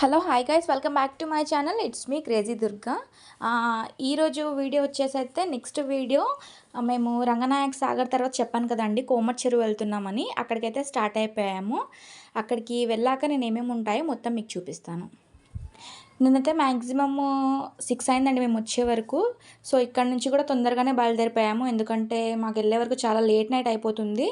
Hello hi guys welcome back to my channel. It's me crazy Durga. ఈరోజు video వచ్చేసి అయితే next video. మేము రంగనాయక్ సాగర్ తర్వాత చెప్పాను కదండి కోమట్ చెరువు వెళ్తున్నామని. అక్కడికైతే స్టార్ట్ అయిపోయాము. అక్కడికి వెళ్ళాక నేను ఏమేమి ఉంటాయో మొత్తం మీకు చూపిస్తాను. నేనైతే మ్యాక్సిమమ్ సిక్స్ అయిందండి మేము వచ్చే వరకు. సో ఇక్కడ నుంచి కూడా తొందరగానే బయలుదేరిపోయాము. ఎందుకంటే మాకు వెళ్ళే వరకు చాలా లేట్ నైట్ అయిపోతుంది.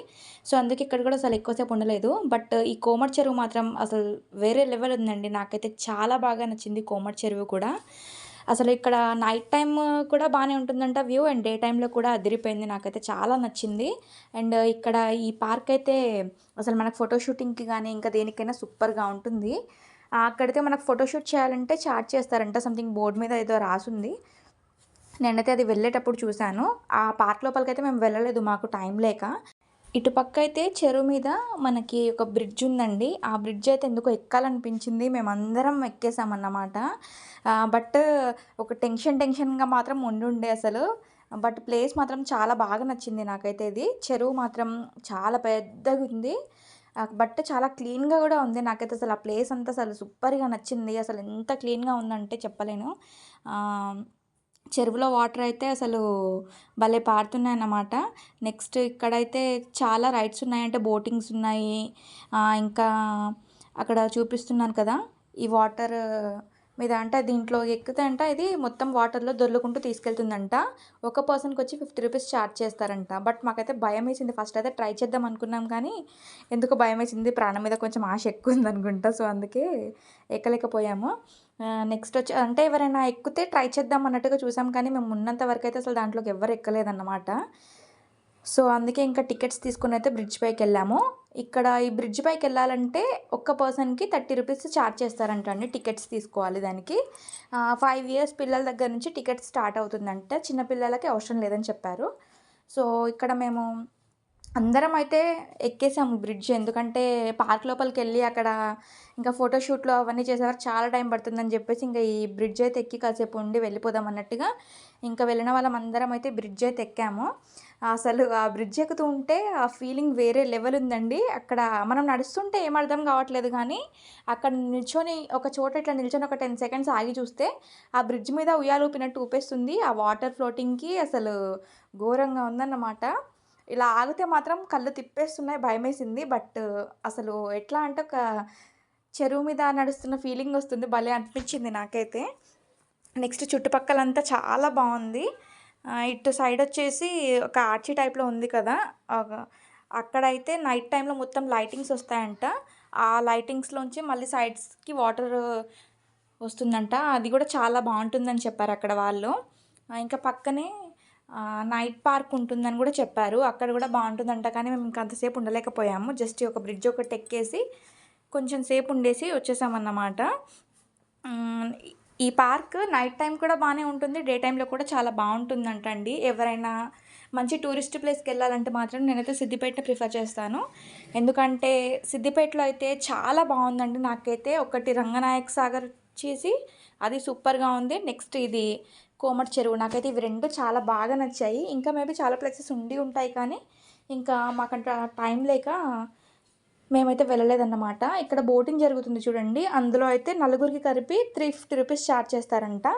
సో అందుకే ఇక్కడ కూడా అసలు ఎక్కువసేపు ఉండలేదు. బట్ ఈ కోమట్ చెరువు మాత్రం అసలు వేరే లెవెల్ ఉందండి. నాకైతే చాలా బాగా నచ్చింది కోమట్ చెరువు కూడా. అసలు ఇక్కడ నైట్ టైం కూడా బాగానే ఉంటుందంట వ్యూ. అండ్ డే టైంలో కూడా అదిరిపోయింది. నాకైతే చాలా నచ్చింది. అండ్ ఇక్కడ ఈ పార్క్ అయితే అసలు మనకు ఫోటో షూటింగ్కి కానీ ఇంకా దేనికైనా సూపర్గా ఉంటుంది. అక్కడైతే మనకు ఫోటోషూట్ చేయాలంటే చార్జ్ చేస్తారంట సంథింగ్ బోర్డు మీద ఏదో రాసుంది. నేనైతే అది వెళ్ళేటప్పుడు చూశాను. ఆ పార్క్ లోపలికైతే మేము వెళ్ళలేదు మాకు టైం లేక. ఇటుపక్క అయితే చెరువు మీద మనకి ఒక బ్రిడ్జ్ ఉందండి. ఆ బ్రిడ్జ్ అయితే ఎందుకో ఎక్కాలనిపించింది. మేమందరం ఎక్కేసామన్నమాట. బట్ ఒక టెన్షన్ టెన్షన్గా మాత్రం ఉండుండే అసలు. బట్ ప్లేస్ మాత్రం చాలా బాగా నచ్చింది నాకైతే ఇది. చెరువు మాత్రం చాలా పెద్దగా ఉంది బట్ చాలా క్లీన్గా కూడా ఉంది. నాకైతే అసలు ఆ ప్లేస్ అంతా అసలు సూపర్గా నచ్చింది. అసలు ఎంత క్లీన్గా ఉందంటే చెప్పలేను. చెరువులో వాటర్ అయితే అసలు భలే పారుతున్నాయి అన్నమాట నెక్స్ట్ ఇక్కడైతే చాలా రైడ్స్ ఉన్నాయంటే బోటింగ్స్ ఉన్నాయి. ఇంకా అక్కడ చూపిస్తున్నాను కదా ఈ వాటర్ మీద అంటే దీంట్లో ఎక్కితే అంట ఇది మొత్తం వాటర్లో దొర్లుకుంటూ తీసుకెళ్తుందంట. ఒక పర్సన్కి వచ్చి ఫిఫ్టీ రూపీస్ ఛార్జ్ చేస్తారంట. బట్ మాకైతే భయం వేసింది ఫస్ట్ అయితే ట్రై చేద్దాం అనుకున్నాం కానీ ఎందుకు భయం వేసింది ప్రాణం మీద కొంచెం ఆశ ఎక్కువ ఉంది అనుకుంటా సో అందుకే ఎక్కలేకపోయాము. నెక్స్ట్ వచ్చి అంటే ఎవరైనా ఎక్కితే ట్రై చేద్దాం అన్నట్టుగా చూసాం కానీ మేము ఉన్నంత వరకు అయితే అసలు దాంట్లోకి ఎవరు ఎక్కలేదన్నమాట. సో అందుకే ఇంకా టికెట్స్ తీసుకుని అయితే బ్రిడ్జ్ పైకి వెళ్ళాము ఇక్కడ ఈ బ్రిడ్జ్ పైకి వెళ్ళాలంటే ఒక్క పర్సన్కి థర్టీ రూపీస్ ఛార్జ్ చేస్తారంట అండి టికెట్స్ తీసుకోవాలి దానికి. ఫైవ్ ఇయర్స్ పిల్లల దగ్గర నుంచి టికెట్ స్టార్ట్ అవుతుందంట. చిన్నపిల్లలకి అవసరం లేదని చెప్పారు. సో ఇక్కడ మేము అందరం అయితే ఎక్కేసాము బ్రిడ్జ్. ఎందుకంటే పార్క్ లోపలికి వెళ్ళి అక్కడ ఇంకా ఫోటోషూట్లు అవన్నీ చేసేవారు. చాలా టైం పడుతుందని చెప్పేసి ఇంకా ఈ బ్రిడ్జ్ అయితే ఎక్కి కాసేపు ఉండి వెళ్ళిపోదాం అన్నట్టుగా ఇంకా వెళ్ళిన వాళ్ళం అందరం అయితే బ్రిడ్జ్ అయితే ఎక్కాము. అసలు ఆ బ్రిడ్జ్ ఎక్కుతూ ఉంటే ఆ ఫీలింగ్ వేరే లెవెల్ ఉందండి. అక్కడ మనం నడుస్తుంటే ఏం అర్థం కావట్లేదు కానీ అక్కడ నిల్చొని ఒక చోట ఇట్లా నిల్చొని ఒక టెన్ సెకండ్స్ ఆగి చూస్తే ఆ బ్రిడ్జ్ మీద ఉయ్యాలు ఊపినట్టు ఊపేస్తుంది. ఆ వాటర్ ఫ్లోటింగ్కి అసలు ఘోరంగా ఉందన్నమాట. ఇలా ఆగితే మాత్రం కళ్ళు తిప్పేస్తున్నాయి భయమేసింది. బట్ అసలు ఎట్లా అంటే ఒక చెరువు మీద నడుస్తున్న ఫీలింగ్ వస్తుంది. భలే అనిపించింది నాకైతే. నెక్స్ట్ చుట్టుపక్కలంతా చాలా బాగుంది. ఇటు సైడ్ వచ్చేసి ఒక ఆర్చి టైప్లో ఉంది కదా. అక్కడైతే నైట్ టైంలో మొత్తం లైటింగ్స్ వస్తాయంట. ఆ లైటింగ్స్లోంచి మళ్ళీ సైడ్స్కి వాటర్ వస్తుందంట. అది కూడా చాలా బాగుంటుందని చెప్పారు అక్కడ వాళ్ళు. ఇంకా పక్కనే నైట్ పార్క్ ఉంటుందని కూడా చెప్పారు. అక్కడ కూడా బాగుంటుందంట కానీ మేము ఇంకా అంతసేపు ఉండలేకపోయాము. జస్ట్ ఒక బ్రిడ్జ్ ఒకటి ఎక్కేసి కొంచెం సేపు ఉండేసి వచ్చేసామన్నమాట. ఈ పార్క్ నైట్ టైం కూడా బాగానే ఉంటుంది. డే టైంలో కూడా చాలా బాగుంటుందంట అండి ఎవరైనా మంచి టూరిస్ట్ ప్లేస్కి వెళ్ళాలంటే మాత్రం నేనైతే సిద్దిపేట ప్రిఫర్ చేస్తాను. ఎందుకంటే సిద్దిపేటలో అయితే చాలా బాగుందండి. నాకైతే ఒకటి రంగనాయక్ సాగర్ వచ్చేసి అది సూపర్గా ఉంది. నెక్స్ట్ ఇది కోమటి చెరువు. నాకైతే ఇవి రెండు చాలా బాగా నచ్చాయి. ఇంకా మేబీ చాలా ప్లేసెస్ ఉండి ఉంటాయి కానీ ఇంకా మాకంట టైం లేక మేమైతే వెళ్ళలేదన్నమాట. ఇక్కడ బోటింగ్ జరుగుతుంది చూడండి. అందులో అయితే నలుగురికి కలిపి త్రీ ఫిఫ్టీ రూపీస్ ఛార్జ్ చేస్తారంట.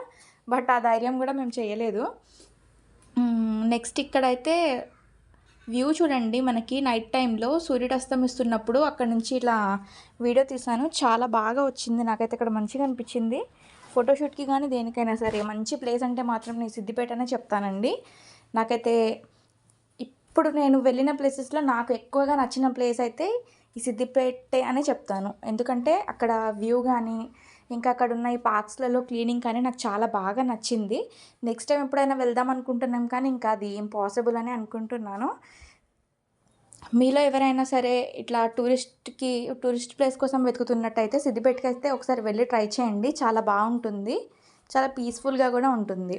బట్ ఆ ధైర్యం కూడా మేము చేయలేదు. నెక్స్ట్ ఇక్కడైతే వ్యూ చూడండి మనకి నైట్ టైంలో సూర్యుడు అస్తమిస్తున్నప్పుడు అక్కడ నుంచి ఇలా వీడియో తీసాను చాలా బాగా వచ్చింది. నాకైతే ఇక్కడ మంచిగా అనిపించింది. ఫోటోషూట్కి కానీ దేనికైనా సరే మంచి ప్లేస్ అంటే మాత్రం నేను సిద్దిపేటనే చెప్తానండి. నాకైతే ఇప్పుడు నేను వెళ్ళిన ప్లేసెస్లో నాకు ఎక్కువగా నచ్చిన ప్లేస్ అయితే ఈ సిద్దిపేటే అనే చెప్తాను. ఎందుకంటే అక్కడ వ్యూ కానీ ఇంకా అక్కడ ఉన్న ఈ పార్క్స్లలో క్లీనింగ్ కానీ నాకు చాలా బాగా నచ్చింది. నెక్స్ట్ టైం ఎప్పుడైనా వెళ్దాం అనుకుంటున్నాం కానీ ఇంకా అది ఇంపాసిబుల్ అని అనుకుంటున్నాను. మీలో ఎవరైనా సరే ఇట్లా టూరిస్ట్కి టూరిస్ట్ ప్లేస్ కోసం వెతుకుతున్నట్టయితే సిద్దిపేటకి అయితే ఒకసారి వెళ్ళి ట్రై చేయండి. చాలా బాగుంటుంది. చాలా పీస్ఫుల్గా కూడా ఉంటుంది.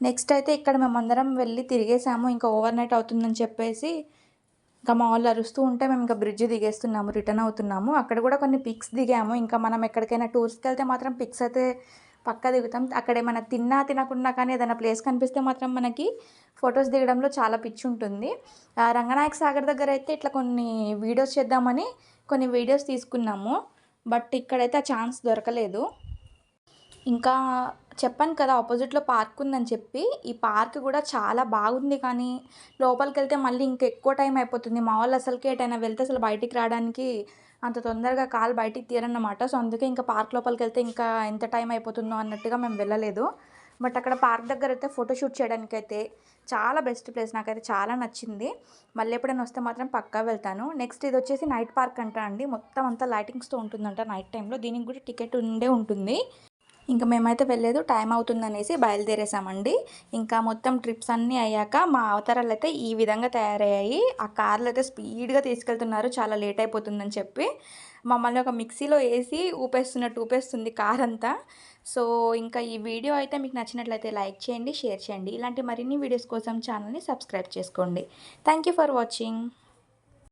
నెక్స్ట్ అయితే ఇక్కడ మేమందరం వెళ్ళి తిరిగేసాము. ఇంకా ఓవర్ నైట్ అవుతుందని చెప్పేసి ఇంకా మా వాళ్ళు అరుస్తూ ఉంటే మేము ఇంకా బ్రిడ్జ్ దిగేస్తున్నాము రిటర్న్ అవుతున్నాము. అక్కడ కూడా కొన్ని పిక్స్ దిగాము. ఇంకా మనం ఎక్కడికైనా టూర్స్కి వెళ్తే మాత్రం పిక్స్ అయితే పక్కా దిగుతాం అక్కడ ఏమైనా తిన్నా తినకుండా కానీ ఏదైనా ప్లేస్ కనిపిస్తే మాత్రం మనకి ఫొటోస్ దిగడంలో చాలా పిచ్చి ఉంటుంది. ఆ రంగనాయక సాగర్ దగ్గర అయితే ఇట్లా కొన్ని వీడియోస్ చేద్దామని కొన్ని వీడియోస్ తీసుకున్నాము. బట్ ఇక్కడైతే ఆ ఛాన్స్ దొరకలేదు. ఇంకా చెప్పాను కదా ఆపోజిట్లో పార్క్ ఉందని చెప్పి ఈ పార్క్ కూడా చాలా బాగుంది కానీ లోపలికి వెళ్తే మళ్ళీ ఇంకా ఎక్కువ టైం అయిపోతుంది. మా వాళ్ళు అసలుకి ఎటైనా వెళ్తే అసలు బయటికి రావడానికి అంత తొందరగా కాలు బయటికి తీరన్నమాట. సో అందుకే ఇంకా పార్క్ లోపలికి వెళ్తే ఇంకా ఎంత టైం అయిపోతుందో అన్నట్టుగా మేము వెళ్ళలేదు. బట్ అక్కడ పార్క్ దగ్గర అయితే ఫోటోషూట్ చేయడానికి అయితే చాలా బెస్ట్ ప్లేస్ నాకైతే చాలా నచ్చింది. మళ్ళీ ఎప్పుడైనా వస్తే మాత్రం పక్కా వెళ్తాను. నెక్స్ట్ ఇది వచ్చేసి నైట్ పార్క్ అంట అండి. మొత్తం అంతా లైటింగ్స్తో ఉంటుందంట నైట్ టైంలో దీనికి కూడా టికెట్ ఉండే ఉంటుంది. ఇంకా మేమైతే వెళ్ళలేదు టైం అవుతుందనేసి బయలుదేరేసామండి. ఇంకా మొత్తం ట్రిప్స్ అన్నీ అయ్యాక మా అవతారాలు అయితే ఈ విధంగా తయారయ్యాయి. ఆ కార్లు అయితే స్పీడ్గా తీసుకెళ్తున్నారు. చాలా లేట్ అయిపోతుందని చెప్పి. మమ్మల్ని ఒక మిక్సీలో వేసి ఊపేస్తున్నట్టు ఊపేస్తుంది కార్ అంతా సో ఇంకా ఈ వీడియో అయితే మీకు నచ్చినట్లయితే లైక్ చేయండి షేర్ చేయండి. ఇలాంటి మరిన్ని వీడియోస్ కోసం ఛానల్ని సబ్స్క్రైబ్ చేసుకోండి. Thank you for watching.